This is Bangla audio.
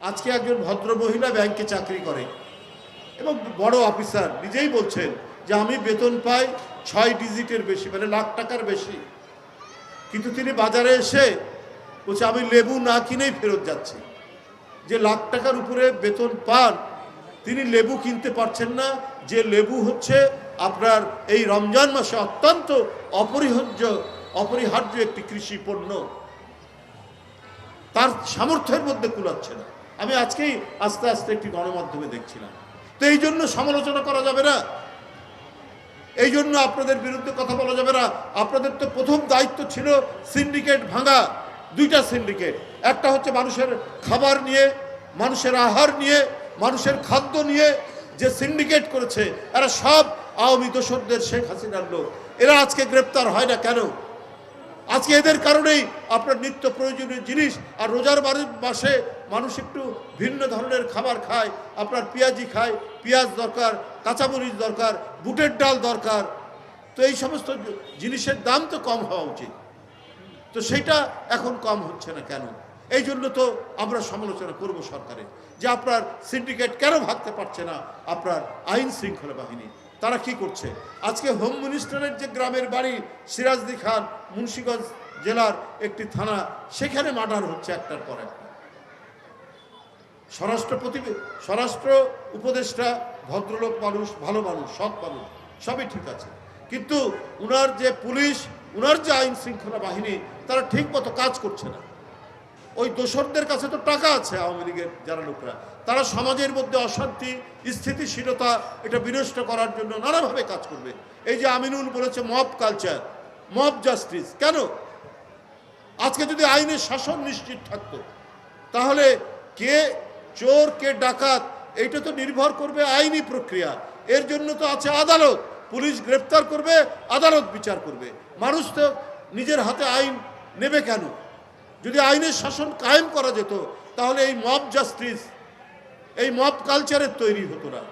আজকে একজন ভদ্র মহিলা ব্যাংকে চাকরি করে এবং বড় অফিসার, নিজেই বলছেন যে আমি বেতন পাই ছয় ডিজিটের বেশি মানে লাখ টাকার বেশি। কিন্তু তিনি বাজারে এসে বলছে, আমি লেবু না কিনেই ফেরত যাচ্ছি। যে লাখ টাকার উপরে বেতন পান, তিনি লেবু কিনতে পারছেন না। যে লেবু হচ্ছে আপনার এই রমজান মাসে অত্যন্ত অপরিহার্য অপরিহার্য একটি কৃষি পণ্য। তার সামর্থ্যের মধ্যে কুলাচ্ছে না। আমি আজকেই আস্তে আস্তে একটি গণমাধ্যমে দেখছিলাম। তো এই জন্য সমালোচনা করা যাবে না। এই জন্য আপনাদের বিরুদ্ধে কথা বলা যাবে না। আপনাদের তো প্রথম দায়িত্ব ছিল সিন্ডিকেট ভাঙা, দুইটা সিন্ডিকেট। একটা হচ্ছে মানুষের খাবার নিয়ে, মানুষের আহার নিয়ে, মানুষের খাদ্য নিয়ে যে সিন্ডিকেট করেছে, এরা সব আওয়ামী দোসরদের শেখ হাসিনার লোক। এরা আজকে গ্রেপ্তার হয় না কেন? আজকে এদের কারণেই আপনার নিত্য প্রয়োজনীয় জিনিস আর রোজার বাড়ির মাসে মানুষ একটু ভিন্ন ধরনের খাবার খায়। আপনার পেঁয়াজি খায়, পেঁয়াজ দরকার, কাঁচামরিচ দরকার, বুটের ডাল দরকার। তো এই সমস্ত জিনিসের দাম তো কম হওয়া উচিত। তো সেটা এখন কম হচ্ছে না কেন? এই জন্য তো আমরা সমালোচনা করব সরকারের যে আপনার সিন্ডিকেট কেন ভাবতে পারছে না? আপনার আইন শৃঙ্খলা বাহিনী। তারা কি করছে? আজকে হোম মিনিস্টারের যে গ্রামের বাড়ি, সিরাজদি খান, মুন্সিগঞ্জ জেলার একটি থানা, সেখানে মার্ডার হচ্ছে একটার পর একটা। স্বরাষ্ট্র প্রতি স্বরাষ্ট্র উপদেষ্টা, ভদ্রলোক মানুষ, ভালো মানুষ, সৎ মানুষ, সবই ঠিক আছে। কিন্তু উনার যে পুলিশ, উনার যে আইন শৃঙ্খলা বাহিনী, তারা ঠিক মতো কাজ করছে না। ওই দোসরদের কাছে তো টাকা আছে আওয়ামী লীগের যারা লোকরা। তারা সমাজের মধ্যে অশান্তি, স্থিতিশীলতা, এটা বিনষ্ট করার জন্য নানাভাবে কাজ করবে। এই যে আমিনুল বলেছে মব কালচার মব জাস্টিস কেন? আজকে যদি আইনের শাসন নিশ্চিত থাকত, তাহলে কে চোর, কে ডাকাত, এইটা তো নির্ভর করবে আইনি প্রক্রিয়া। এর জন্য তো আছে আদালত। পুলিশ গ্রেপ্তার করবে, আদালত বিচার করবে। মানুষ তো নিজের হাতে আইন নেবে কেন? যদি আইনের শাসন কায়েম করা যেত, তাহলে এই মব জাস্টিস এই মব কালচারের তৈরি হতো না।